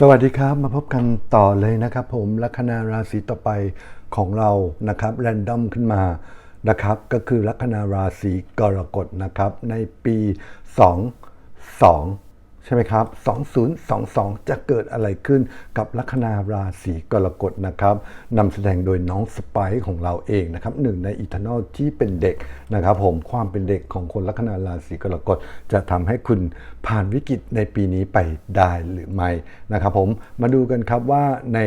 สวัสดีครับ มาพบกันต่อเลยนะครับผมลัคนาราศีต่อไปของเรานะครับแรนดอมขึ้นมานะครับก็คือลัคนาราศีกรกฎนะครับในปี 2 2 ใช่ไหมครับ 2022 จะเกิดอะไรขึ้นกับลัคนาราศีกรกฎนะครับนำแสดงโดยน้องสไปซ์ของเราเองนะครับหนึ่งในอีทอร์นอลที่เป็นเด็กนะครับผมความเป็นเด็กของคนลัคนาราศีกรกฎจะทำให้คุณผ่านวิกฤตในปีนี้ไปได้หรือไม่นะครับผมมาดูกันครับว่าใน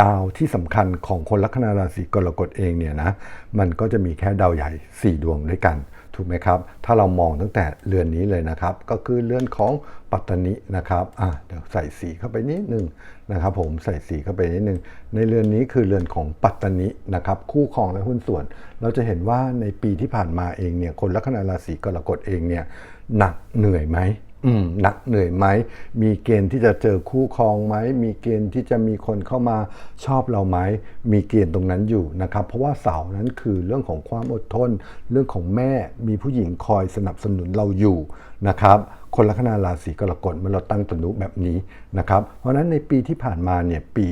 ดาวที่สำคัญของคนลัคนาราศีกรกฎเองเนี่ยนะมันก็จะมีแค่ดาวใหญ่ 4 ดวงด้วยกัน ถูกไหมครับ ถ้าเรามองตั้งแต่เรือนนี้เลยนะครับ ก็คือเรือนของปัตตนินะครับอะเดี๋ยวใส่สีเข้าไปนิดนึงนะครับ ผมใส่สีเข้าไปนิดนึง ในเรือนนี้คือเรือนของปัตตนินะครับ คู่ครองและหุ้นส่วน เราจะเห็นว่าในปีที่ผ่านมาเองเนี่ยคนลัคนาราศีกรกฎเองเนี่ยหนักเหนื่อยไหมอืม หนักเหนื่อยไหม มีเกณฑ์ที่จะเจอคู่ครองไหม มีเกณฑ์ที่จะมีคนเข้ามาชอบเราไหม มีเกณฑ์ตรงนั้นอยู่นะครับ เพราะว่าเสานั้นคือเรื่องของความอดทน เรื่องของแม่ มีผู้หญิงคอยสนับสนุนเราอยู่นะครับ คนลัคนาราศีกรกฎเมื่อเราตั้งตนุแบบนี้นะครับ เพราะฉะนั้นในปีที่ผ่านมาเนี่ยปี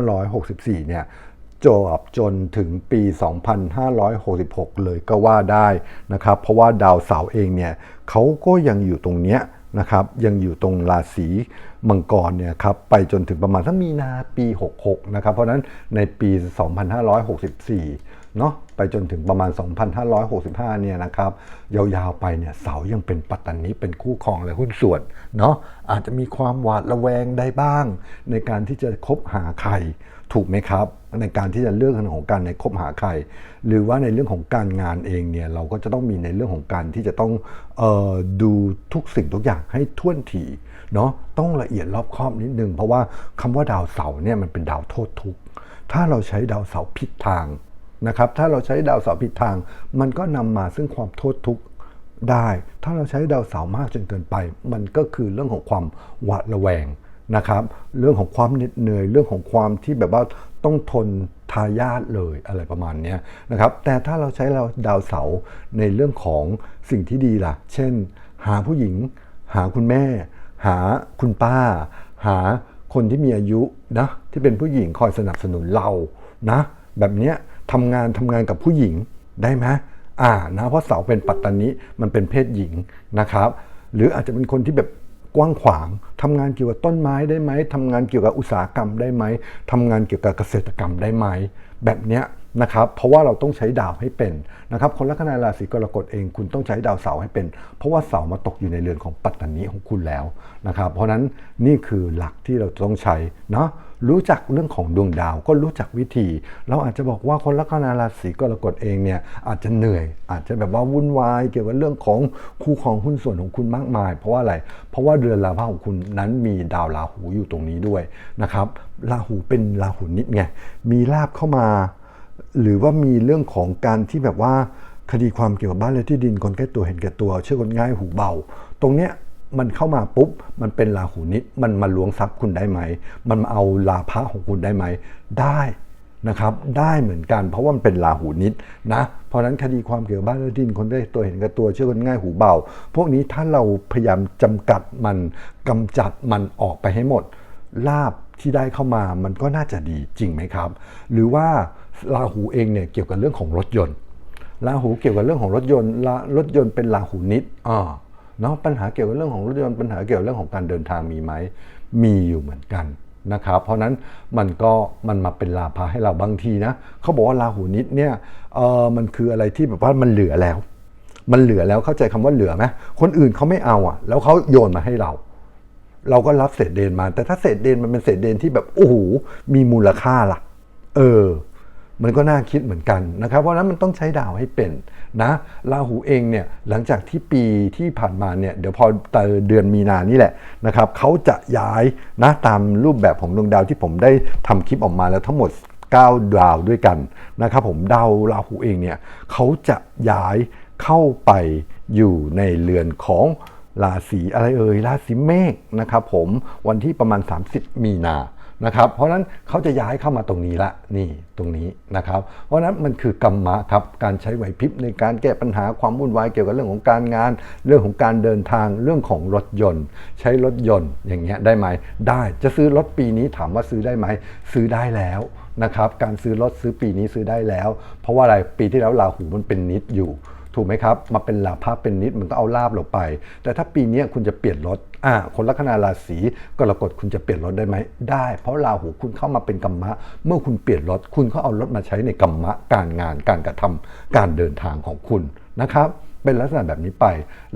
2564 เนี่ย จบจนถึงปี 2566 เลยก็ว่าได้นะครับ เพราะว่าดาวเสาร์เองเนี่ยเขาก็ยังอยู่ตรงเนี้ยนะครับ ยังอยู่ตรงราศีมังกรเนี่ยครับไปจนถึงประมาณทั้งมีนาปี 66 นะครับ เพราะฉะนั้นในปี 2564 เนาะไปจนถึงประมาณ 2565 เนี่ยนะครับ ยาวๆไปเนี่ยเสายังเป็นปัตตานีเป็นคู่ครองและหุ้นส่วนเนาะอาจจะมีความหวาดระแวงได้บ้าง ในการที่จะคบหาใครถูกไหมครับ ในการที่จะเลือกเรื่องของการในคบหาใคร หรือว่าในเรื่องของการงานเองเนี่ยเราก็จะต้องมีในเรื่องของการที่จะต้องออดูทุกสิ่งทุกอย่างให้ท่วนทีเนาะต้องละเอียดรอบคอบนิดนึงเพราะว่าคำว่าดาวเสาร์เนี่ยมันเป็นดาวโทษทุกถ้าเราใช้ดาวเสาร์ผิดทาง นะครับ ถ้าเราใช้ดาวเสาร์ผิดทาง มันก็นำมาซึ่งความโทษทุกข์ได้ ถ้าเราใช้ดาวเสาร์มากจนเกินไป มันก็คือเรื่องของความหวาดระแวงนะครับ เรื่องของความเหน็ดเหนื่อย เรื่องของความที่แบบว่าต้องทนทายาทเลยอะไรประมาณนี้นะครับ แต่ถ้าเราใช้เราดาวเสาร์ในเรื่องของสิ่งที่ดีล่ะ เช่น หาผู้หญิง หาคุณแม่ หาคุณป้า หาคนที่มีอายุนะที่เป็นผู้หญิงคอยสนับสนุนเรานะ แบบเนี้ย ทำงานทำงานกับผู้หญิงได้ไหมอ่านะเพราะเสาเป็นปัตตานิมันเป็นเพศหญิงนะครับ หรืออาจจะเป็นคนที่แบบกว้างขวางทำงานเกี่ยวกับต้นไม้ได้ไหมทำงานเกี่ยวกับอุตสาหกรรมได้ไหมทำงานเกี่ยวกับเกษตรกรรมได้ไหม แบบเนี้ยนะครับเพราะว่าเราต้องใช้ดาวให้เป็นนะครับคนลัคนาราศีกรกฎเองคุณต้องใช้ดาวเสาให้เป็น เพราะว่าเสามาตกอยู่ในเรือนของปัตตานีของคุณแล้วนะครับเพราะนั้นนี่คือหลักที่เราต้องใช้เนาะ รู้จักเรื่องของดวงดาวก็รู้จักวิธี เราอาจจะบอกว่าคนลัคนาราศีกรกฎเองเนี่ยอาจจะเหนื่อย อาจจะแบบว่าวุ่นวาย เกี่ยวกับเรื่องของคู่ครองหุ้นส่วนของคุณมากมาย เพราะว่าอะไร เพราะว่าเรือนราพาของคุณนั้นมีดาวราหูอยู่ตรงนี้ด้วยนะครับราหูเป็นราหูนิดไงมีลาบเข้ามา หรือว่ามีเรื่องของการที่แบบว่าคดีความเกี่ยวกับบ้านและที่ดินคนใกล้ตัวเห็นแก่ตัว เชื่อคนง่ายหูเบา ตรงเนี้ย มันเข้ามาปุ๊บ มันเป็นราหูนิดมันมาล้วงทรัพย์คุณได้ไหม มันมาเอาลาภะของคุณได้ไหม ได้นะครับ ได้เหมือนกัน เพราะว่ามันเป็นราหูนิดนะ เพราะนั้นคดีความเกี่ยวกับบ้านและดินคนได้ตัวเห็นแก่ตัวเชื่อคนง่ายหูเบา พวกนี้ถ้าเราพยายามจำกัดมันกำจัดมันออกไปให้หมดลาบที่ได้เข้ามามันก็น่าจะดีจริงไหมครับ หรือว่าราหูเองเนี่ยเกี่ยวกับเรื่องของรถยนต์ราหูเกี่ยวกับเรื่องของรถยนต์รถยนต์เป็นราหูนิดอ่า เนาะปัญหาเกี่ยวกับเรื่องของรถยนต์ปัญหาเกี่ยวกับเรื่องของการเดินทางมีไหมมีอยู่เหมือนกันนะครับเพราะนั้นมันก็มันมาเป็นลาภะให้เราบางทีนะเขาบอกว่าราหูนิดเนี่ยเออมันคืออะไรที่แบบว่ามันเหลือแล้ว มันเหลือแล้วเข้าใจคำว่าเหลือไหมคนอื่นเขาไม่เอาอะ แล้วเขาโยนมาให้เรา เราก็รับเศษเดนมา แต่ถ้าเศษเดนมันเป็นเศษเดนที่แบบโอ้โหมีมูลค่าล่ะ เออ มันก็น่าคิดเหมือนกันนะครับ เพราะฉะนั้นมันต้องใช้ดาวให้เป็นนะราหูเองเนี่ยหลังจากที่ปีที่ผ่านมาเนี่ยเดี๋ยวพอเดือนมีนานี่แหละนะครับเขาจะย้ายนะตามรูปแบบของดวงดาวที่ผมได้ทำคลิปออกมาแล้วทั้งหมด 9 ดาวด้วยกันนะครับผมดาวราหูเองเนี่ยเขาจะย้ายเข้าไปอยู่ในเรือนของราศีอะไรเอ่ยราศีเมษนะครับผมวันที่ประมาณ 30 มีนา นะครับเพราะฉะนั้นเขาจะย้ายเข้ามาตรงนี้ละนี่ตรงนี้นะครับ เพราะฉะนั้นมันคือกรรมะครับการใช้ไหวพริบในการแก้ปัญหาความวุ่นวายเกี่ยวกับเรื่องของการงาน เรื่องของการเดินทางเรื่องของรถยนต์ ใช้รถยนต์อย่างเงี้ยได้ไหมได้จะซื้อรถปีนี้ถามว่าซื้อได้ไหมซื้อได้แล้วนะครับการซื้อรถซื้อปีนี้ซื้อได้แล้ว เพราะว่าอะไรปีที่แล้วราหูมันเป็นนิดอยู่ ถูกไหมครับ มาเป็นลาภะเป็นนิดมันก็เอาลาบเราไป แต่ถ้าปีนี้คุณจะเปลี่ยนรถอ่าคนลัคนาราศีกรกฎคุณจะเปลี่ยนรถได้ไหมได้ เพราะราหูคุณเข้ามาเป็นกรรมะ เมื่อคุณเปลี่ยนรถคุณก็เอารถมาใช้ในกรรมะ การงานการกระทำการเดินทางของคุณนะครับเป็นลักษณะแบบนี้ไป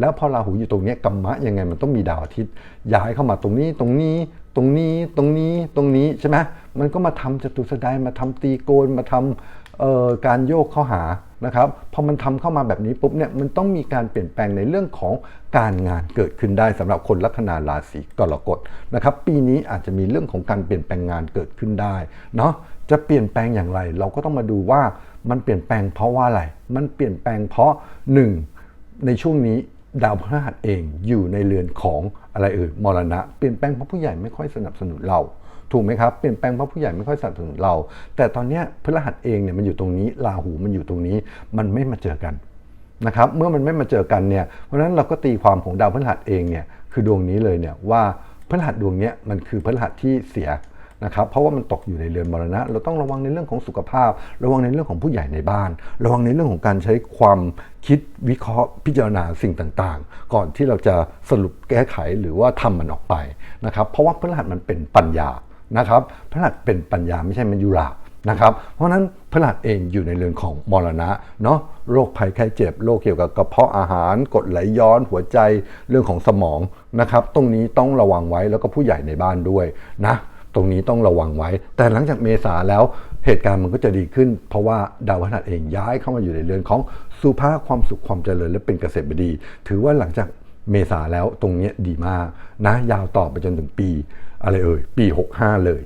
แล้วพอราหูอยู่ตรงนี้กรรมะยังไงมันต้องมีดาวอาทิตย์ ย้ายเข้ามาตรงนี้ตรงนี้ตรงนี้ตรงนี้ตรงนี้ใช่ไหมมันก็มาทำจตุสดายมาทำตีโกนมาทำเอ่อการโยกเข้าหา นะครับพอมันทำเข้ามาแบบนี้ปุ๊บเนี่ยมันต้องมีการเปลี่ยนแปลงในเรื่องของการงานเกิดขึ้นได้สำหรับคนลัคนาราศีกรกฎนะครับปีนี้อาจจะมีเรื่องของการเปลี่ยนแปลงงานเกิดขึ้นได้เนาะจะเปลี่ยนแปลงอย่างไร เราก็ต้องมาดูว่ามันเปลี่ยนแปลงเพราะว่าอะไร มันเปลี่ยนแปลงเพราะหนึ่งในช่วงนี้ดาวพฤหัสเองอยู่ในเรือนของอะไรเอ่ยมรณะ เปลี่ยนแปลงเพราะผู้ใหญ่ไม่ค่อยสนับสนุนเรา ถูกไหมครับเปลี่ยนแปลงเพราะผู้ใหญ่ไม่ค่อยสนับสนุนเรา แต่ตอนนี้พฤหัสเองเนี่ยมันอยู่ตรงนี้ราหูมันอยู่ตรงนี้มันไม่มาเจอกันนะครับเมื่อมันไม่มาเจอกันเนี่ยเพราะฉะนั้นเราก็ตีความของดาวพฤหัสเองเนี่ยคือดวงนี้เลยเนี่ยว่าพฤหัสดวงนี้มันคือพฤหัสที่เสียนะครับเพราะว่ามันตกอยู่ในเรือนมรณะ เราต้องระวังในเรื่องของสุขภาพ ระวังในเรื่องของผู้ใหญ่ในบ้าน ระวังในเรื่องของการใช้ความคิดวิเคราะห์พิจารณาสิ่งต่างๆ ก่อนที่เราจะสรุปแก้ไขหรือว่าทำมันออกไปนะครับเพราะว่าพฤหัสมันเป็นปัญญา นะครับพฤหัสเป็นปัญญาไม่ใช่มันยุรานะครับเพราะฉะนั้นพฤหัสเองอยู่ในเรือนของมรณะเนาะโรคภัยไข้เจ็บโรคเกี่ยวกับกระเพาะอาหารกดไหลย้อนหัวใจเรื่องของสมองนะครับตรงนี้ต้องระวังไว้แล้วก็ผู้ใหญ่ในบ้านด้วยนะตรงนี้ต้องระวังไว้ แต่หลังจากเมษาแล้วเหตุการณ์มันก็จะดีขึ้น เพราะว่าดาวพฤหัสเองย้ายเข้ามาอยู่ในเรือนของสุภาพความสุขความเจริญและเป็นเกษตรบดี ถือว่าหลังจากเมษาแล้วตรงนี้ดีมากนะยาวต่อไปจนถึงปี อะไรเอ่ยปี 65 เลย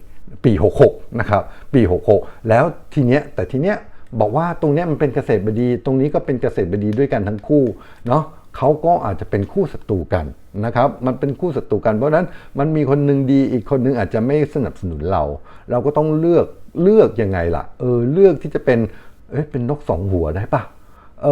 ปี 66 นะครับ ปี 66 แล้วทีเนี้ยแต่ทีเนี้ยบอกว่าตรงเนี้ยมันเป็นเกษตรบดี ตรงนี้ก็เป็นเกษตรบดีด้วยกันทั้งคู่เนาะเขาก็อาจจะเป็นคู่ศัตรูกันนะครับ มันเป็นคู่ศัตรูกัน เพราะฉะนั้นมันมีคนหนึ่งดีอีกคนหนึงอาจจะไม่สนับสนุนเรา เราก็ต้องเลือกเลือกยังไงล่ะ เออเลือกที่จะเป็น เอ้ยเป็นนกสองหัวได้ปะเอ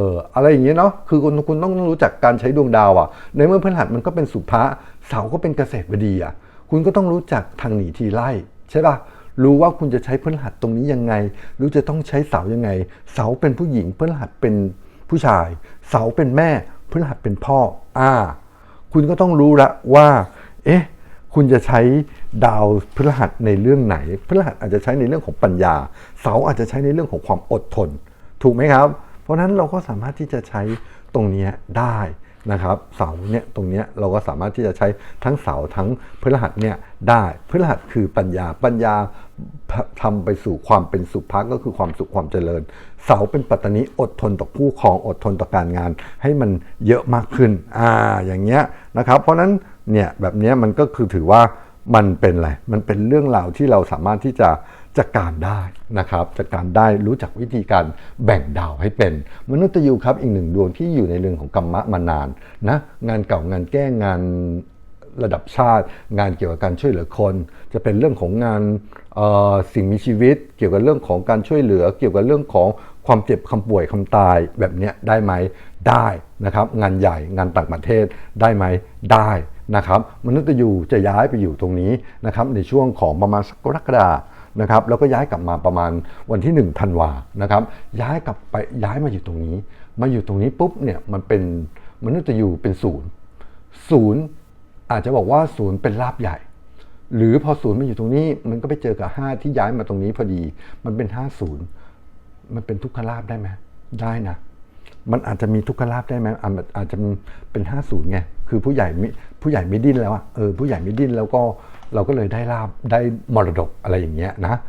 ออะไรอย่างเงี้ยเนาะ คือคุณคุณต้องรู้จักการใช้ดวงดาวอะ่ะ ในเมื่อพฤหัสมันก็เป็นสุภะเสาก็เป็นเกษตรบดีอะ่ะ คุณก็ต้องรู้จักทางหนีทีไล่ใช่ป่ะรู้ว่าคุณจะใช้พฤหัสตรงนี้ยังไง รู้จะต้องใช้เสายังไง เสาเป็นผู้หญิงพฤหัสเป็นผู้ชาย เสาเป็นแม่พฤหัสเป็นพ่อ อ่า คุณก็ต้องรู้ละว่า เอ๊ะ คุณจะใช้ดาวพฤหัสในเรื่องไหนพฤหัสอาจจะใช้ในเรื่องของปัญญา เสาอาจจะใช้ในเรื่องของความอดทน ถูกไหมครับ เพราะฉะนั้นเราก็สามารถที่จะใช้ตรงนี้ได้ นะครับเสาเนี่ยตรงเนี้ยเราก็สามารถที่จะใช้ทั้งเสาทั้งพฤหัสเนี่ยได้พฤหัสคือปัญญาปัญญาทำไปสู่ความเป็นสุภาก็คือความสุขความเจริญ เสาเป็นปัตตานีอดทนต่อผู้ครองอดทนต่อการงาน ให้มันเยอะมากขึ้นอ่าอย่างเงี้ยนะครับเพราะนั้นเนี่ยแบบเนี้ยมันก็คือถือว่า มันเป็นอะไร มันเป็นเรื่องราวที่เราสามารถที่จะจัดการได้นะครับจัดการได้รู้จักวิธีการแบ่งดาวให้เป็น มนุษย์ยูครับอีกหนึ่งดวงที่อยู่ในเรื่องของกรรมะมานานนะงานเก่างานแก้งานระดับชาติ งานเกี่ยวกับการช่วยเหลือคน จะเป็นเรื่องของงานสิ่งมีชีวิต เกี่ยวกับเรื่องของการช่วยเหลือ เกี่ยวกับเรื่องของความเจ็บคำป่วยคำตายแบบนี้ได้ไหมได้นะครับงานใหญ่งานต่างประเทศได้ไหมได้ นะครับมนุษย์ยูจะย้ายไปอยู่ตรงนี้นะครับในช่วงของประมาณสักกรกฎานะครับแล้วก็ย้ายกลับมาประมาณวันที่1ธันวานะครับย้ายกลับไปย้ายมาอยู่ตรงนี้ มาอยู่ตรงนี้ปุ๊บเนี่ยมันเป็นมนุษย์ยูเป็นศูนย์ศูนย์อาจจะบอกว่าศูนย์เป็นลาบใหญ่ หรือพอศูนย์มาอยู่ตรงนี้มันก็ไปเจอกับ 5 ที่ย้ายมาตรงนี้พอดี มันเป็น5ศูนย์มันเป็นทุกขลาบได้ไหมได้นะ มันอาจจะมีทุกขลาบได้ไหมอาจจะเป็น 50ไงคือผู้ใหญ่ผู้ใหญ่ไม่ดิ้นแล้วอะเออผู้ใหญ่ไม่ดิ้นแล้วก็เราก็เลยได้ลาบได้มรดกอะไรอย่างเงี้ยนะ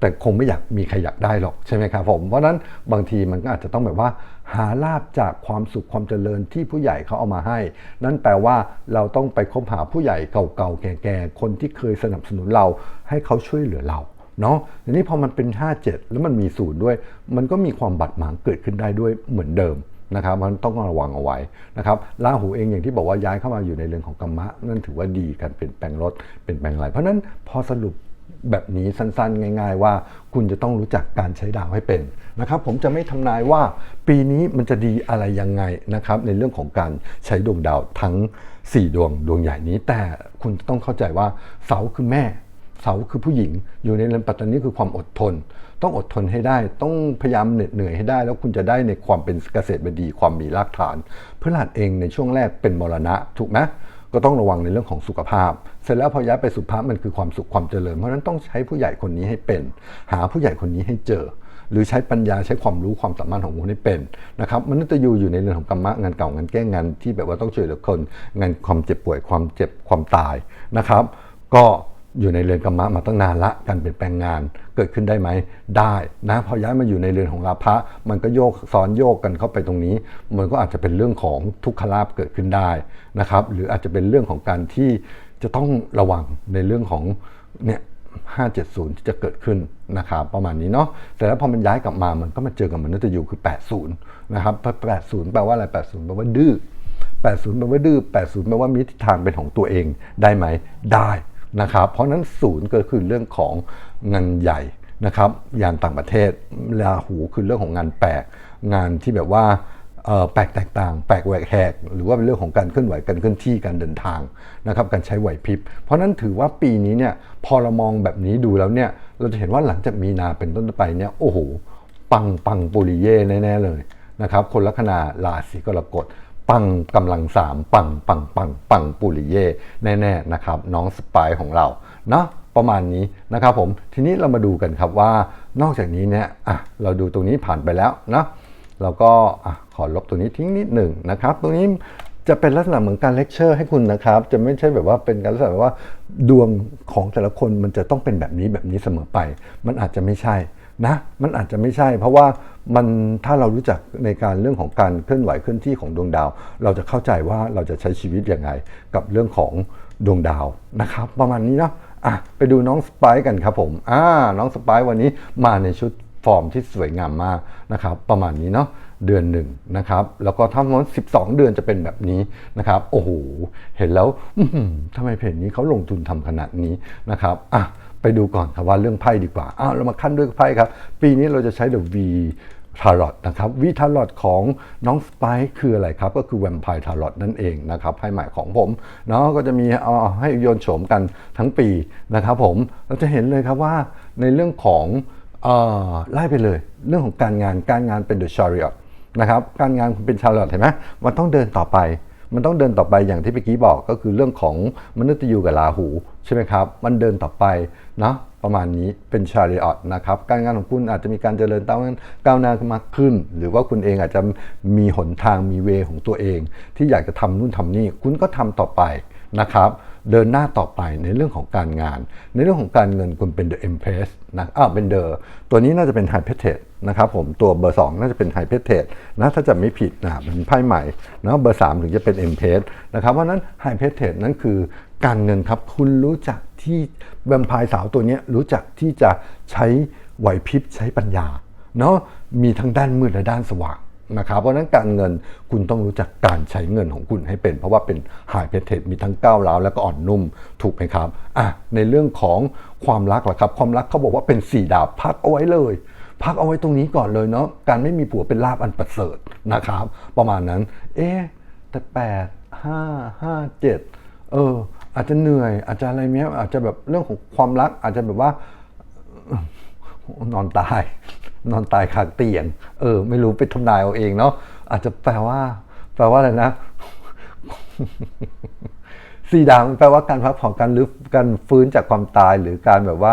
แต่คงไม่อยากมีใครอยากได้หรอกใช่ไหมครับผมเพราะฉะนั้นบางทีมันก็อาจจะต้องแบบว่า หาลาบจากความสุขความเจริญที่ผู้ใหญ่เขาเอามาให้ นั่นแปลว่าเราต้องไปคบหาผู้ใหญ่เก่าๆแก่ๆคนที่เคยสนับสนุนเราให้เขาช่วยเหลือเรา เนาะทีนี้พอมันเป็น 57 แล้วมันมีศูนย์ด้วย มันก็มีความบัดหมางเกิดขึ้นได้ด้วยเหมือนเดิมนะครับมันต้องระวังเอาไว้นะครับราหูเองอย่างที่บอกว่าย้ายเข้ามาอยู่ในเรื่องของกรรมะ นั่นถือว่าดีการเปลี่ยนแปลงรถเปลี่ยนแปลงอะไรเพราะนั้นพอสรุปแบบนี้สั้นๆ ง่าย ๆ ว่าคุณจะต้องรู้จักการใช้ดาวให้เป็นนะครับผมจะไม่ทำนายว่าปีนี้มันจะดีอะไรยังไงนะครับในเรื่องของการใช้ดวงดาวทั้ง 4 ดวงดวงใหญ่นี้ แต่คุณต้องเข้าใจว่าเสาคือแม่ เสาคือผู้หญิง อยู่ในเรือนปัตตานีคือความอดทน ต้องอดทนให้ได้ ต้องพยายามเหน็ดเหนื่อยให้ได้ แล้วคุณจะได้ในความเป็นเกษตรบดีความมีรากฐานพฤหัสเองในช่วงแรกเป็นมรณะถูกไหมก็ต้องระวังในเรื่องของสุขภาพ เสร็จแล้วพอย้ายไปสุภาพมันคือความสุขความเจริญ เพราะฉะนั้นต้องใช้ผู้ใหญ่คนนี้ให้เป็น หาผู้ใหญ่คนนี้ให้เจอ หรือใช้ปัญญาใช้ความรู้ความสามารถของคุณให้เป็นนะครับมนุษย์ยูอยู่ในเรื่องของกรรมะงานเก่างานแก้งานที่แบบว่าต้องช่วยเหลือคน งานความเจ็บป่วยความเจ็บความตายนะครับ ก็ อยู่ในเรือนกรรมะมาตั้งนานละการเปลี่ยนแปลงงานเกิดขึ้นได้ไหมได้นะพอย้ายมาอยู่ในเรือนของราพะมันก็โยกซ้อนโยกกันเข้าไปตรงนี้ มันก็อาจจะเป็นเรื่องของทุกขลาบเกิดขึ้นได้นะครับ หรืออาจจะเป็นเรื่องของการที่จะต้องระวังในเรื่องของเนี่ย570 ที่จะเกิดขึ้นนะครับประมาณนี้เนาะแต่แล้วพอมันย้ายกลับมามันก็มาเจอกับมันุษย์ยูคือ 80 นะครับ 80 แปลว่าอะไร 80 แปลว่าดื้อ80 แปลว่าดื้อ 80 แปลว่ามีทิศทางเป็นของตัวเองได้ไหมได้ นะครับ เพราะนั้นศูนย์ก็คือเรื่องของเงินใหญ่นะครับยานต่างประเทศราหูคือเรื่องของงานแปลกงานที่แบบว่าแปลกแตกต่าง แปลกแหวกแหก หรือว่าเป็นเรื่องของการเคลื่อนไหวการเคลื่อนที่การเดินทางนะครับการใช้ไหวพริบ เพราะนั้นถือว่าปีนี้เนี่ยพอเรามองแบบนี้ดูแล้วเนี่ยเราจะเห็นว่าหลังจากมีนาเป็นต้นไปเนี่ยโอ้โหปังปังปุริเย่แน่ๆเลยนะครับคนลัคนาราศีกรกฎ ปังกำลังสามปังปังปังปังปุริเย่แน่ๆนะครับน้องสปายของเราเนาะประมาณนี้นะครับผมทีนี้เรามาดูกันครับว่านอกจากนี้เนี่ยอะเราดูตรงนี้ผ่านไปแล้วเนาะเราก็อะขอลบตรงนี้ทิ้งนิดหนึ่งนะครับ ตรงนี้จะเป็นลักษณะเหมือนการเลคเชอร์ให้คุณนะครับ จะไม่ใช่แบบว่าเป็นการลักษณะแบบว่าดวงของแต่ละคนมันจะต้องเป็นแบบนี้แบบนี้เสมอไป มันอาจจะไม่ใช่ นะมันอาจจะไม่ใช่ เพราะว่ามันถ้าเรารู้จักในการเรื่องของการเคลื่อนไหวเคลื่อนที่ของดวงดาว เราจะเข้าใจว่าเราจะใช้ชีวิตยังไงกับเรื่องของดวงดาวนะครับ ประมาณนี้เนาะอะไปดูน้องสไปซ์กันครับผมอ่าน้องสไปซ์วันนี้มาในชุดฟอร์มที่สวยงามมากนะครับ ประมาณนี้เนาะเดือนหนึ่งนะครับ แล้วก็ทั้งหมด12 เดือนจะเป็นแบบนี้นะครับ โอ้โห เห็นแล้วทำไมเพจนี้เขาลงทุนทำขนาดนี้นะครับอะ ไปดูก่อนครับว่าเรื่องไพ่ดีกว่า อ้าวเรามาขั้นด้วยไพ่ครับ ปีนี้เราจะใช้ The V ทารอตนะครับวีทารอตของน้องสไปคืออะไรครับ ก็คือแวมไพร์ทารอตนั่นเองนะครับไพ่ใหม่ของผมเนาะก็จะมีเอาให้โยนโฉมกันทั้งปีนะครับผมเราจะเห็นเลยครับว่าในเรื่องของเอ่อไล่ไปเลย เรื่องของการงานการงานเป็น The Chariot นะครับการงานเป็นชาร์ลอตเห็นไหมมันต้องเดินต่อไป มันต้องเดินต่อไปอย่างที่เมื่อกี้บอกก็คือเรื่องของมนุษย์ยูกับราหูใช่ไหมครับมันเดินต่อไป นะประมาณนี้เป็นชาริออตนะครับการงานของคุณอาจจะมีการเจริญก้าวก้าวหน้ามากขึ้น หรือว่าคุณเองอาจจะมีหนทางมีเวของตัวเอง ที่อยากจะทำนู่นทำนี่คุณก็ทำต่อไปนะครับเดินหน้าต่อไปในเรื่องของการงาน ในเรื่องของการเงินคุณเป็น The Empress นะอ้าวเป็น The ตัวนี้น่าจะเป็น High p e t e นะครับผมตัวเบอร์ 2 น่าจะเป็น High p e t e นะถ้าจะไม่ผิดนะเป็นไพ่ใหม่นะเบอร์ 3 ถึงจะเป็น Empress นะครับเพราะนั้น High p e t e นั่นคือ การเงินครับ คุณรู้จักที่แวมไพร์สาวตัวนี้รู้จักที่จะใช้ไหวพริบใช้ปัญญาเนาะมีทั้งด้านมืดและด้านสว่างนะครับเพราะนั้นการเงินคุณต้องรู้จักการใช้เงินของคุณให้เป็น เพราะว่าเป็นหายเพเทมีทั้งก้าวร้าวและก็อ่อนนุ่มถูกไหมครับอะในเรื่องของความรักล่ะครับ ความรักเขาบอกว่าเป็นสี่ดาบพักเอาไว้เลย พักเอาไว้ตรงนี้ก่อนเลยเนาะการไม่มีผัวเป็นลาบอันประเสริฐนะครับ ประมาณนั้น เอ๊แต่แปดห้าห้าเจ็ดเออ อาจจะเหนื่อย อาจจะอะไรเนี้ยอาจจะแบบเรื่องของความรัก อาจจะแบบว่านอนตาย นอนตายคาเตียง เออ ไม่รู้ไปทำนายเอาเองเนาะอาจจะแปลว่า แปลว่าอะไรนะสีดาวมันแปลว่าการพักผ่อนการรื้อการฟื้นจากความตายหรือการแบบว่า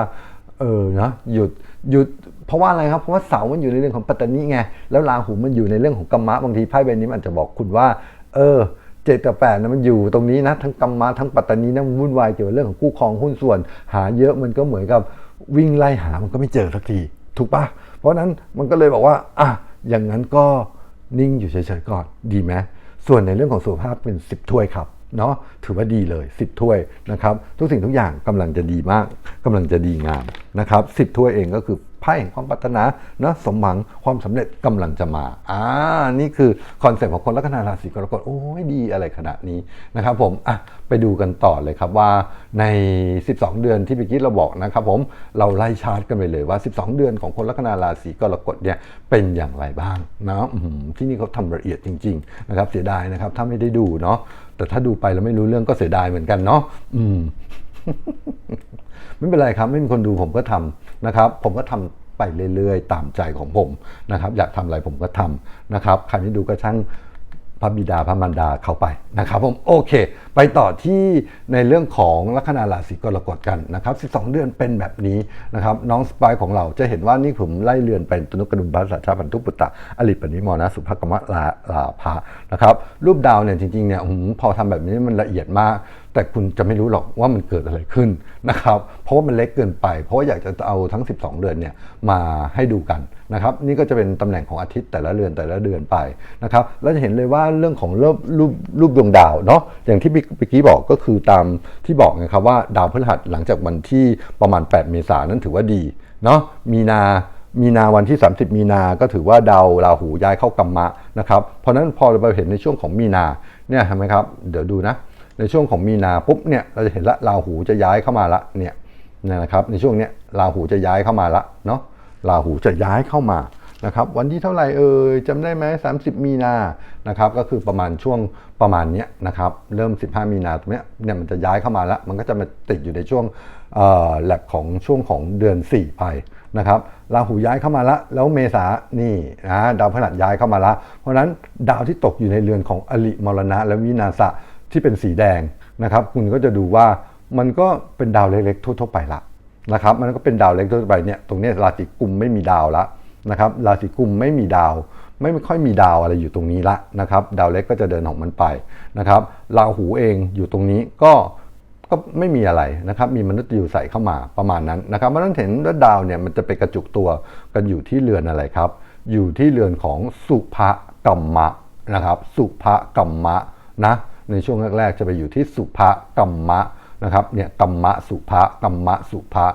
เออนะหยุดหยุดเพราะว่าอะไรครับเพราะว่าเสามันอยู่ในเรื่องของปัตตานีไงแล้วราหูมันอยู่ในเรื่องของกรรมะบางทีไพ่ใบนี้มันอาจจะบอกคุณว่า เออ เจ็ดกับแปดนะมันอยู่ตรงนี้นะทั้งกรรมะทั้งปัตตานีนะมันวุ่นวายเกี่ยวกับเรื่องของคู่ครองหุ้นส่วน หาเยอะมันก็เหมือนกับวิ่งไล่หามันก็ไม่เจอสักที ถูกปะเพราะนั้นมันก็เลยบอกว่าอะอย่างนั้นก็นิ่งอยู่เฉยๆก่อนดีไหมส่วนในเรื่องของสุขภาพเป็น 10 ถ้วยครับเนาะถือว่าดีเลย 10 ถ้วยนะครับ ทุกสิ่งทุกอย่างกำลังจะดีมากกำลังจะดีงามนะครับ10 ถ้วยเองก็คือ ไพ่แห่งความปรารถนานะสมหวังความสำเร็จกำลังจะมาอ่านี่คือคอนเซ็ปต์ของคนลัคนาราศีกรกฎโอ้ยดีอะไรขนาดนี้นะครับผมอะไปดูกันต่อเลยครับว่าใน 12 เดือนที่เมื่อกี้เราบอกนะครับผมเราไล่ชาร์ตกันไปเลยว่า 12 เดือนของคนลัคนาราศีกรกฎเนี่ยเป็นอย่างไรบ้างนะที่นี่เขาทำละเอียดจริงๆนะครับเสียดายนะครับถ้าไม่ได้ดูเนาะแต่ถ้าดูไปแล้วไม่รู้เรื่องก็เสียดายเหมือนกันเนาะอืม ไม่เป็นไรครับ ไม่มีคนดูผมก็ทำนะครับ ผมก็ทำไปเรื่อยๆ ตามใจของผมนะครับ อยากทำอะไรผมก็ทำนะครับใครไม่ดูก็ช่างพระบิดาพระมารดาเข้าไปนะครับผมโอเค ไปต่อที่ในเรื่องของลัคนาราศีกรกฎกันนะครับ 12 เดือนเป็นแบบนี้นะครับน้องสปายของเราจะเห็นว่านี่ผมไล่เรือนเป็นตนุกระดุมพัสสัชชาพันธุปุตตะอลิปนิมอนะสุภกรรมลาลาภานะครับรูปดาวเนี่ยจริงๆเนี่ยหือพอทำแบบนี้มันละเอียดมาก แต่คุณจะไม่รู้หรอกว่ามันเกิดอะไรขึ้นนะครับ เพราะว่ามันเล็กเกินไป เพราะว่าอยากจะเอาทั้ง 12 เดือนเนี่ยมาให้ดูกันนะครับ นี่ก็จะเป็นตำแหน่งของอาทิตย์แต่ละเดือนแต่ละเดือนไปนะครับ แล้วจะเห็นเลยว่าเรื่องของรูปรูปรูปดวงดาวเนาะ อย่างที่พี่เมื่อกี้บอกก็คือตามที่บอกนะครับว่าดาวพฤหัสหลังจากวันที่ประมาณ 8 เมษายนนั้นถือว่าดีเนาะ มีนามีนาวันที่ 30 มีนา ก็ถือว่าดาวราหูย้ายเข้ากรรมะนะครับ เพราะฉะนั้นพอเราไปเห็นในช่วงของมีนาเนี่ยเห็นไหมครับ เดี๋ยวดูนะ ในช่วงของมีนาปุ๊บเนี่ยเราจะเห็นละราหูจะย้ายเข้ามาละเนี่ยนะครับในช่วงเนี้ยราหูจะย้ายเข้ามาละเนาะราหูจะย้ายเข้ามานะครับวันที่เท่าไหร่เอ่ยจำได้ไหม30 มีนานะครับก็คือประมาณช่วงประมาณเนี้ยนะครับเริ่ม 15 มีนาตรงเนี้ยเนี่ยมันจะย้ายเข้ามาละมันก็จะมาติดอยู่ในช่วงแลบของช่วงของเดือน 4 ไปนะครับราหูย้ายเข้ามาละแล้วเมษานี่นะดาวพฤหัสย้ายเข้ามาละเพราะฉะนั้นดาวที่ตกอยู่ในเรือนของอลิมรณะและวินาศ ที่เป็นสีแดงนะครับ คุณก็จะดูว่ามันก็เป็นดาวเล็กๆทั่วๆไปละนะครับ มันก็เป็นดาวเล็กทั่วไปเนี่ยตรงนี้ราศีกุมไม่มีดาวละนะครับ ราศีกุมไม่มีดาว ไม่ค่อยมีดาวอะไรอยู่ตรงนี้ละนะครับ ดาวเล็กก็จะเดินของมันไปนะครับราหูเองอยู่ตรงนี้ก็ก็ไม่มีอะไรนะครับ มีมนุษย์อยู่ใส่เข้ามาประมาณนั้นนะครับเพราะนั้นเห็นว่าดาวเนี่ยมันจะไปกระจุกตัวกันอยู่ที่เรือนอะไรครับ อยู่ที่เรือนของสุภกัมมะนะครับ สุภกัมมะนะ ในช่วงแรกๆจะไปอยู่ที่สุภะกัมมะนะครับเนี่ยกัมมะสุภะกัมมะสุภะ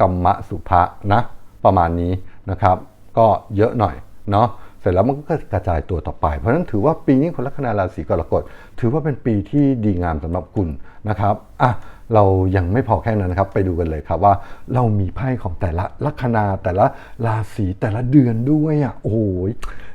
กัมมะสุภะนะประมาณนี้นะครับ ก็เยอะหน่อยเนาะเสร็จแล้วมันก็กระจายตัวต่อไป เพราะฉะนั้นถือว่าปีนี้คนลัคนาราศีกรกฎถือว่าเป็นปีที่ดีงามสำหรับคุณนะครับอะ เรายังไม่พอแค่นั้นนะครับไปดูกันเลยครับว่าเรามีไพ่ของแต่ละลัคนาแต่ละราศีแต่ละเดือนด้วยอะโอ้ย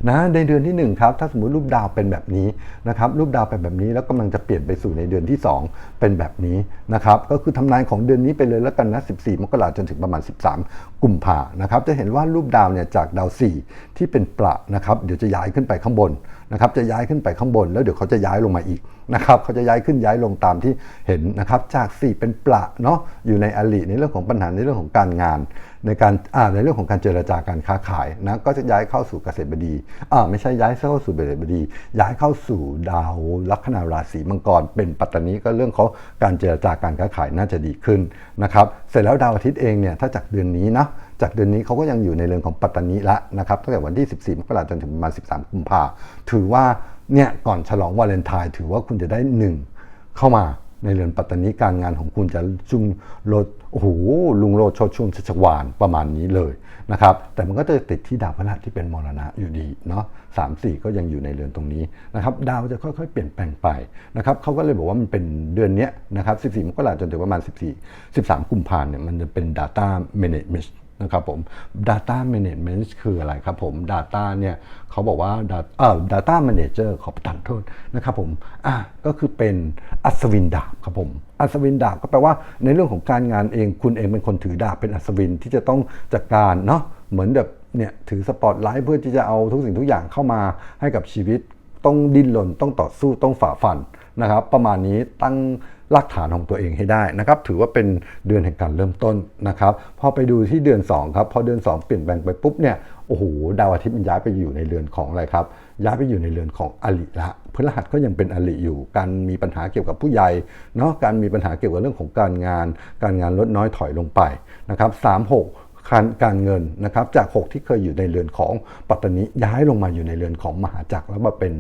นะในเดือนที่หนึ่งครับถ้าสมมุติรูปดาวเป็นแบบนี้นะครับรูปดาวเป็นแบบนี้แล้วกำลังจะเปลี่ยนไปสู่ในเดือนที่ 2 เป็นแบบนี้นะครับก็คือทำนายของเดือนนี้ไปเลยแล้วกันนะ 14 มกราจนถึงประมาณ 13 กุมภานะครับจะเห็นว่ารูปดาวเนี่ยจากดาว 4 ที่เป็นประนะครับเดี๋ยวจะย้ายขึ้นไปข้างบนนะครับจะย้ายขึ้นไปข้างบน แล้วเดี๋ยวเขาจะย้ายลงมาอีก นะครับเขาจะย้ายขึ้นย้ายลงตามที่เห็นนะครับ จาก 4 เป็นประเนาะอยู่ในอลิในเรื่องของปัญหาในเรื่องของการงาน ในการอ่าในเรื่องของการเจรจาการค้าขายนะก็จะย้ายเข้าสู่เกษตรบดีอ่าไม่ใช่ย้ายเข้าสู่เกษตรบดี ย้ายเข้าสู่ดาวลัคนาราศีมังกร เป็นปัตตานีก็เรื่องของการเจรจาการค้าขายน่าจะดีขึ้นนะครับเสร็จแล้วดาวอาทิตย์เองเนี่ยถ้าจากเดือนนี้นะจากเดือนนี้เขาก็ยังอยู่ในเรื่องของปัตตานีละนะครับตั้งแต่วันที่ 14มกราคมจนถึงประมาณ 13 กุมภาถือว่า เนี่ยก่อนฉลองวาเลนไทน์ถือว่าคุณจะได้หนึ่งเข้ามาในเรือนปัตตานีการงานของคุณจะจุงโลดโอ้โหลุงโลดชดชุนชัชวานประมาณนี้เลยนะครับ แต่มันก็จะติดที่ดาวพฤหัสที่เป็นมรณะอยู่ดีเนาะสามสี่ก็ยังอยู่ในเรือนตรงนี้นะครับดาวจะค่อยๆ เปลี่ยนแปลงไปนะครับเขาก็เลยบอกว่ามันเป็นเดือนนี้นะครับ 14 มกราคมจนถึงประมาณ 14 13 กุมภาพันธ์เนี่ยมันจะเป็น data management นะครับผม data management คืออะไรครับผม data เนี่ยเขาบอกว่า data เอ่อ data manager ขอประทานโทษนะครับผมอะก็คือเป็นอัศวินดาบครับผมอัศวินดาบก็แปลว่าในเรื่องของการงานเองคุณเองเป็นคนถือดาบเป็นอัศวินที่จะต้องจัดการเนาะเหมือนแบบเนี่ยถือสปอตไลท์เพื่อที่จะเอาทุกสิ่งทุกอย่างเข้ามาให้กับชีวิตต้องดิ้นรนต้องต่อสู้ต้องฝ่าฟันนะครับ ประมาณนี้ตั้ง รากฐานของตัวเองให้ได้นะครับถือว่าเป็นเดือนแห่งการเริ่มต้นนะครับพอไปดูที่เดือน 2 ครับพอเดือน 2 เปลี่ยนแปลงไปปุ๊บเนี่ยโอ้โหดาวอาทิตย์มันย้ายไปอยู่ในเรือนของอะไรครับย้ายไปอยู่ในเรือนของอลิละพฤหัสก็ยังเป็นอลิอยู่ การมีปัญหาเกี่ยวกับผู้ใหญ่เนาะการมีปัญหาเกี่ยวกับเรื่องของการงาน การงานลดน้อยถอยลงไปนะครับสามหกการการเงินนะครับจาก 6 ที่เคยอยู่ในเรือนของปัตตานีย้ายลงมาอยู่ในเรือนของมหาจักรแล้วมาเป็น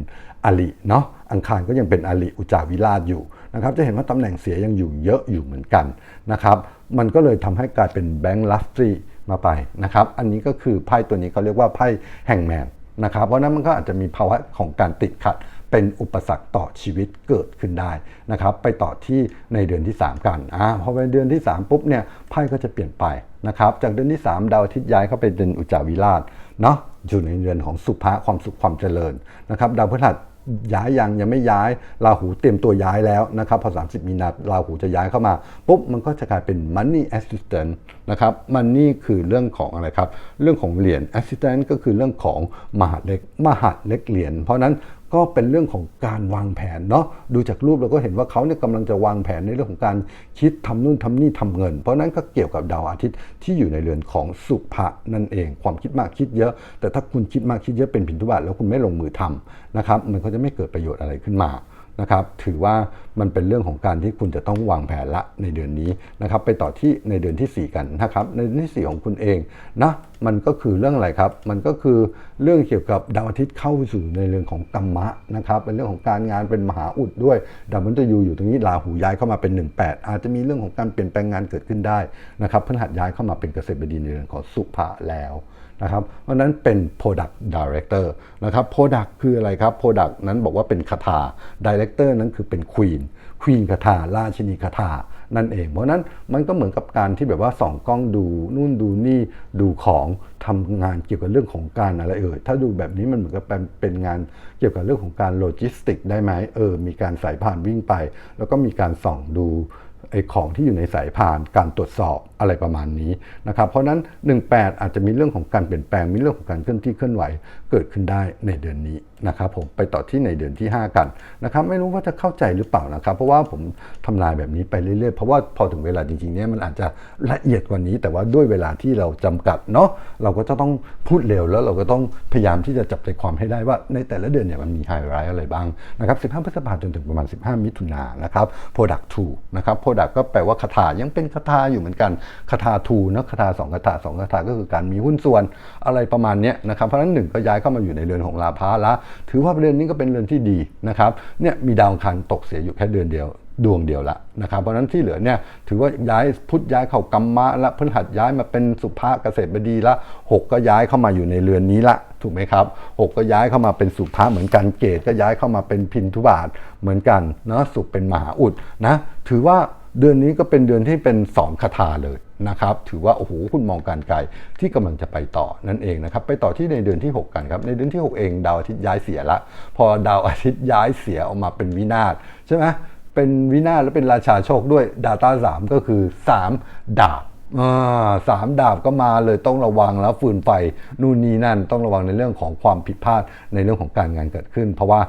อลิเนาะอังคารก็ยังเป็นอลิอุจาวิราชอยู่ นะครับจะเห็นว่าตำแหน่งเสียยังอยู่เยอะอยู่เหมือนกันนะครับมันก็เลยทำให้กลายเป็นแบงค์ลัสตรีมาไปนะครับอันนี้ก็คือไพ่ตัวนี้เขาเรียกว่าไพ่แห่งแมนนะครับเพราะนั้นมันก็อาจจะมีภาวะของการติดขัดเป็นอุปสรรคต่อชีวิตเกิดขึ้นได้นะครับไปต่อที่ในเดือนที่ 3 กันอ่าพอเป็นเดือนที่ 3 ปุ๊บเนี่ยไพ่ก็จะเปลี่ยนไปนะครับจากเดือนที่ 3 ดาวอาทิตย์ย้ายเข้าไปเดือนอุจจาวิราชเนาะอยู่ในเดือนของสุภะความสุขความเจริญนะครับดาวพฤหัส ย้ายยังยังไม่ย้ายราหูเตรียมตัวย้ายแล้วนะครับพอ 30 มีนาราหูจะย้ายเข้ามาปุ๊บมันก็จะกลายเป็น money assistant นะครับมันนี่คือเรื่องของอะไรครับ เรื่องของเหรียญ assistant ก็คือเรื่องของมหาดเล็กมหาดเล็กเหรียญเพราะนั้น ก็เป็นเรื่องของการวางแผนเนาะดูจากรูปเราก็เห็นว่าเขาเนี่ยกำลังจะวางแผนในเรื่องของการคิดทำนู่นทำนี่ทำเงิน เพราะนั้นก็เกี่ยวกับดาวอาทิตย์ที่อยู่ในเรือนของสุภะนั่นเอง ความคิดมากคิดเยอะ แต่ถ้าคุณคิดมากคิดเยอะเป็นผินทุบาทแล้วคุณไม่ลงมือทำนะครับมันก็จะไม่เกิดประโยชน์อะไรขึ้นมา นะครับถือว่ามันเป็นเรื่องของการที่คุณจะต้องวางแผนละในเดือนนี้นะครับไปต่อที่ในเดือนที่ 4 กันนะครับในเดือนที่ 4 ของคุณเองนะมันก็คือเรื่องอะไรครับ มันก็คือเรื่องเกี่ยวกับดาวอาทิตย์เข้าสู่ในเรื่องของกรรมะนะครับเป็นเรื่องของการงานเป็นมหาอุดด้วยดาวมันจะอยู่อยู่ตรงนี้ราหูย้ายเข้ามาเป็น 18 อาจจะมีเรื่องของการเปลี่ยนแปลงงานเกิดขึ้นได้นะครับพฤหัสย้ายเข้ามาเป็นเกษตรบดีในเรื่องของสุภะแล้ว นะครับเพราะนั้นเป็น Product Director นะครับ Product คืออะไรครับ Product นั้นบอกว่าเป็นคาถา Director นั้นคือเป็น Queen Queen คาถาราชินีคาถานั่นเอง เพราะนั้นมันก็เหมือนกับการที่แบบว่าส่องกล้องดูนู่นดูนี่ดูของทำงานเกี่ยวกับเรื่องของการอะไรเอ่ยถ้าดูแบบนี้มันเหมือนกับเป็นงานเกี่ยวกับเรื่องของการโลจิสติกได้ไหมเออ มีการสายผ่านวิ่งไป แล้วก็มีการส่องดูไอ้ของที่อยู่ในสายพานการตรวจสอบ อะไรประมาณนี้นะครับเพราะฉะนั้น 18 อาจจะมีเรื่องของการเปลี่ยนแปลงมีเรื่องของการเคลื่อนที่เคลื่อนไหวเกิดขึ้นได้ในเดือนนี้นะครับผมไปต่อที่ในเดือนที่ 5 กันนะครับไม่รู้ว่าจะเข้าใจหรือเปล่านะครับเพราะว่าผมทำนายแบบนี้ไปเรื่อยๆ เพราะว่าพอถึงเวลาจริงๆเนี่ยมันอาจจะละเอียดกว่านี้ แต่ว่าด้วยเวลาที่เราจำกัดเนาะเราก็จะต้องพูดเร็วแล้วเราก็ต้องพยายามที่จะจับใจความให้ได้ว่าในแต่ละเดือนเนี่ยมันมีไฮไลท์อะไรบ้างนะครับ 15 พฤษภาคมจนถึงประมาณ 15 มิถุนายนนะครับ Product 2นะครับ Product ก็แปลว่าคาถายังเป็นคาถาอยู่เหมือนกันคาถา2นะคาถา2คาถา2คาถาก็คือการมีหุ้นส่วนอะไรประมาณนี้นะครับ เพราะฉะนั้นหนึ่งก็ย้ายเข้ามาอยู่ในเรือนของลาภะละถือว่าเรือนนี้ก็เป็นเรือนที่ดีนะครับเนี่ยมีดาวอังคารตกเสียอยู่แค่เดือนเดียวดวงเดียวละนะครับเพราะนั้นที่เหลือเนี่ยถือว่าย้ายพุทธย้ายเข้ากรรมะละพฤหัสย้ายมาเป็นสุภาเกษตรบดีละหกก็ย้ายเข้ามาอยู่ในเรือนนี้ละถูกไหมครับหกก็ย้ายเข้ามาเป็นสุภาเหมือนกันเกตก็ย้ายเข้ามาเป็นพินทุบาทเหมือนกันเนาะสุขเป็นมหาอุดนะถือว่า เดือนนี้ก็เป็นเดือนที่เป็นสองคาถาเลยนะครับ ถือว่าโอ้โหคุณมองการไกลที่กำลังจะไปต่อนั่นเองนะครับ ไปต่อที่ในเดือนที่ 6 กันครับ ในเดือนที่ 6 เองดาวอาทิตย์ย้ายเสียละ พอดาวอาทิตย์ย้ายเสียออกมาเป็นวินาศใช่ไหมเป็นวินาศและเป็นราชาโชคด้วย Data 3ก็คือ 3 ดาบอ่าสามดาบก็มาเลยต้องระวังแล้วฟืนไฟนู่นนี่นั่นต้องระวังในเรื่องของความผิดพลาดในเรื่องของการงานเกิดขึ้น เพราะว่า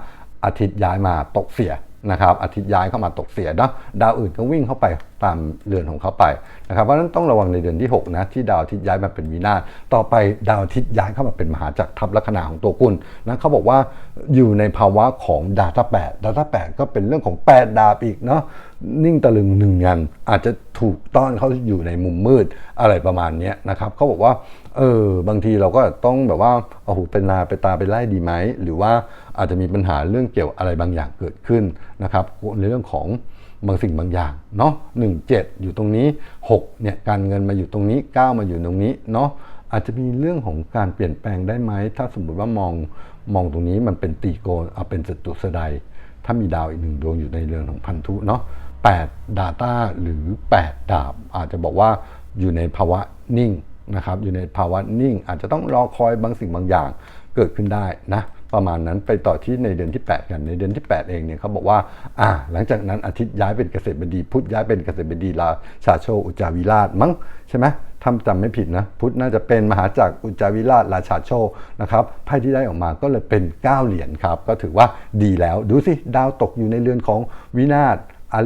อาทิตย์ย้ายมาตกเสีย นะครับอาทิตย์ย้ายเข้ามาตกเสียนาะดาวอื่นก็วิ่งเข้าไปตามเรือนของเขาไปนะครับเพราะนั้นต้องระวังในเดือนที่6นะที่ดาวอาทิตย์ย้ายมาเป็นวินาศต่อไปดาวอาทิตย์ย้ายเข้ามาเป็นมหาจักรทัพลัคนาของตัวคุณนะเขาบอกว่าอยู่ในภาวะของดาต้า8ดาต้า8ก็เป็นเรื่องของ 8 ดาบอีกเนาะนิ่งตะลึงหนึ่งงันอาจจะถูกต้อนเขาอยู่ในมุมมืดอะไรประมาณนี้นะครับเขาบอกว่าเออบางทีเราก็ต้องแบบว่าเอาหูเป็นนาไปตาไปไล่ดีไหมหรือว่า อาจจะมีปัญหาเรื่องเกี่ยวอะไรบางอย่างเกิดขึ้นนะครับในเรื่องของบางสิ่งบางอย่างเนาะหนึ่งเจ็ดอยู่ตรงนี้6เนี่ยการเงินมาอยู่ตรงนี้ 9 มาอยู่ตรงนี้เนาะอาจจะมีเรื่องของการเปลี่ยนแปลงได้ไหมถ้าสมมติว่ามองมองตรงนี้มันเป็นตีโกนเอาเป็นสตุสดายถ้ามีดาวอีกหนึ่งดวงอยู่ในเรือนของพันธุเนาะ8 Data หรือ 8 ดาบ อาจจะบอกว่าอยู่ในภาวะนิ่งนะครับอยู่ในภาวะนิ่ง อาจจะต้องรอคอยบางสิ่งบางอย่างเกิดขึ้นได้นะ ประมาณนั้นไปต่อที่ในเดือนที่ 8 กันในเดือนที่ 8 เองเนี่ยเขาบอกว่าอ่า หลังจากนั้นอาทิตย์ย้ายเป็นเกษตรบดี พุธย้ายเป็นเกษตรบดีลาชาโชอุจจาวิราชมั้งใช่ไหมทำจำไม่ผิดนะ พุธน่าจะเป็นมหาจักรอุจจาวิราชราชาโชนะครับไพ่ที่ได้ออกมาก็เลยเป็น 9 เหรียญครับ ก็ถือว่าดีแล้วดูสิดาวตกอยู่ในเรือนของวินาศ อ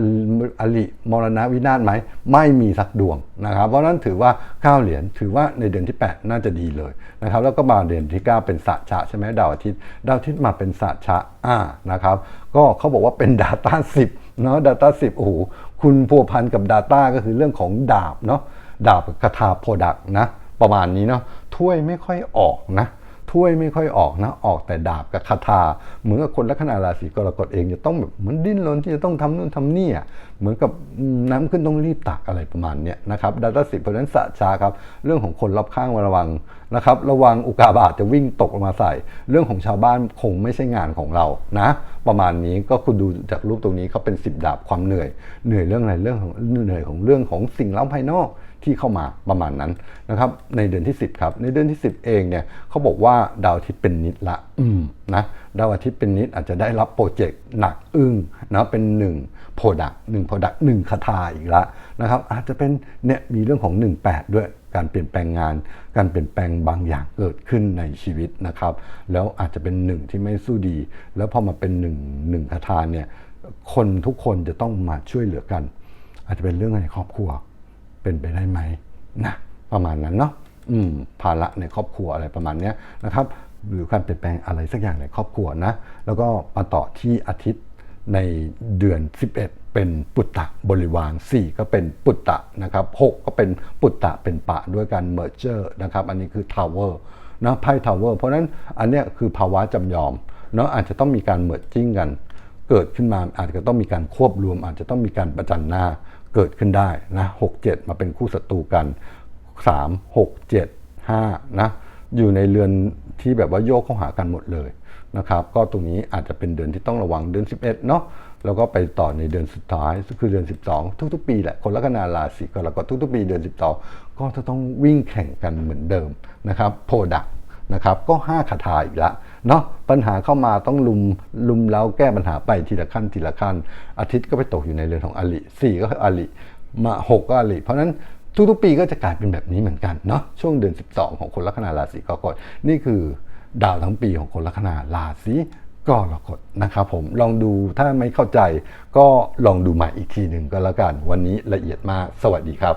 ลิมรณะวินาศไหม ไม่มีสักดวงนะครับ เพราะนั้นถือว่า9เหรียญถือว่าในเดือนที่ 8 น่าจะดีเลยนะครับ แล้วก็มาเดือนที่ 9 เป็นสัชะใช่ไหมดาวอาทิตย์ ดาวอาทิตย์มาเป็นสัชะอ่านะครับ ก็เขาบอกว่าเป็น Data 10เนาะ Data 10โอ้โหคุณพัวพันกับ Data ก็คือเรื่องของดาบเนาะดาบกับคาถาโปรดักนะประมาณนี้เนาะถ้วยไม่ค่อยออกนะ ถ้วยไม่ค่อยออกนะ ออกแต่ดาบกับคาถาเหมือนกับคนลัคนาราศีกรกฎเองจะต้องแบบเหมือนดิ้นรนที่จะต้องทำนู่นทำนี่อะเหมือนกับน้ำขึ้นต้องรีบตักอะไรประมาณเนี้ยนะครับดาตสิบเพราะฉะนั้นสะชาครับ เรื่องของคนรอบข้างระวังนะครับ ระวังอุกาบาตจะวิ่งตกลงมาใส่ เรื่องของชาวบ้านคงไม่ใช่งานของเรานะ ประมาณนี้ก็คุณดูจากรูปตรงนี้เขาเป็นสิบดาบความเหนื่อย เหนื่อยเรื่องอะไรเรื่องของเหนื่อยของเรื่องของสิ่งเล้าภายนอก ที่เข้ามาประมาณนั้นนะครับในเดือนที่ 10 ครับ ในเดือนที่ 10 เองเนี่ยเขาบอกว่าดาวอาทิตย์เป็นนิดละอืมนะดาวอาทิตย์เป็นนิดอาจจะได้รับโปรเจกต์หนักอึ้งนะเป็น1โปรดักหนึ่งโปรดักหนึ่งคาถาอีกละนะครับอาจจะเป็นเนี่ยมีเรื่องของ 18 ด้วยการเปลี่ยนแปลงงาน การเปลี่ยนแปลงบางอย่างเกิดขึ้นในชีวิตนะครับ แล้วอาจจะเป็นหนึ่งที่ไม่สู้ดี แล้วพอมาเป็นหนึ่งหนึ่งคาถาเนี่ยคนทุกคนจะต้องมาช่วยเหลือกัน อาจจะเป็นเรื่องในครอบครัว เป็นไปได้ไหมนะประมาณนั้นเนาะอืมภาระในครอบครัวอะไรประมาณเนี้ยนะครับ หรือการเปลี่ยนแปลงอะไรสักอย่างในครอบครัวนะ แล้วก็มาต่อที่อาทิตย์ในเดือน 11 เป็นปุตตะบริวาร 4 ก็เป็นปุตตะนะครับ 6 ก็เป็นปุตตะเป็นปะด้วยการเมอร์เจอร์นะครับ อันนี้คือทาวเวอร์นะไพ่ทาวเวอร์เพราะนั้นอันเนี้ยคือภาวะจำยอมเนาะอาจจะต้องมีการเมอร์จิ้งกัน เกิดขึ้นมาอาจจะต้องมีการควบรวม อาจจะต้องมีการประจันหน้า เกิดขึ้นได้นะหกเจ็ดมาเป็นคู่ศัตรูกันสามหกเจ็ดห้านะอยู่ในเรือนที่แบบว่าโยกเข้าหากันหมดเลยนะครับ ก็ตรงนี้อาจจะเป็นเดือนที่ต้องระวังเดือน 11เนาะแล้วก็ไปต่อในเดือนสุดท้ายคือเดือน 12 ทุกๆ ปีแหละคนลัคนาราศีกรกฎทุกๆ ปีเดือน 12 ก็จะต้องวิ่งแข่งกันเหมือนเดิมนะครับโปรดักนะครับก็ 5คาถาอีกแล้วเนาะปัญหาเข้ามาต้องลุมลุมแล้วแก้ปัญหาไปทีละขั้นทีละขั้น อาทิตย์ก็ไปตกอยู่ในเรือนของอลิสี่ก็คืออลิมาหกก็อลิเพราะฉะนั้นทุกๆปีก็จะกลายเป็นแบบนี้เหมือนกันเนาะช่วงเดือน 12 ของคนลัคนาราศีกรกฎนี่คือดาวทั้งปีของคนลัคนาราศีกรกฎนะครับผมลองดูถ้าไม่เข้าใจก็ลองดูใหม่อีกทีหนึ่งก็แล้วกัน วันนี้ละเอียดมากสวัสดีครับ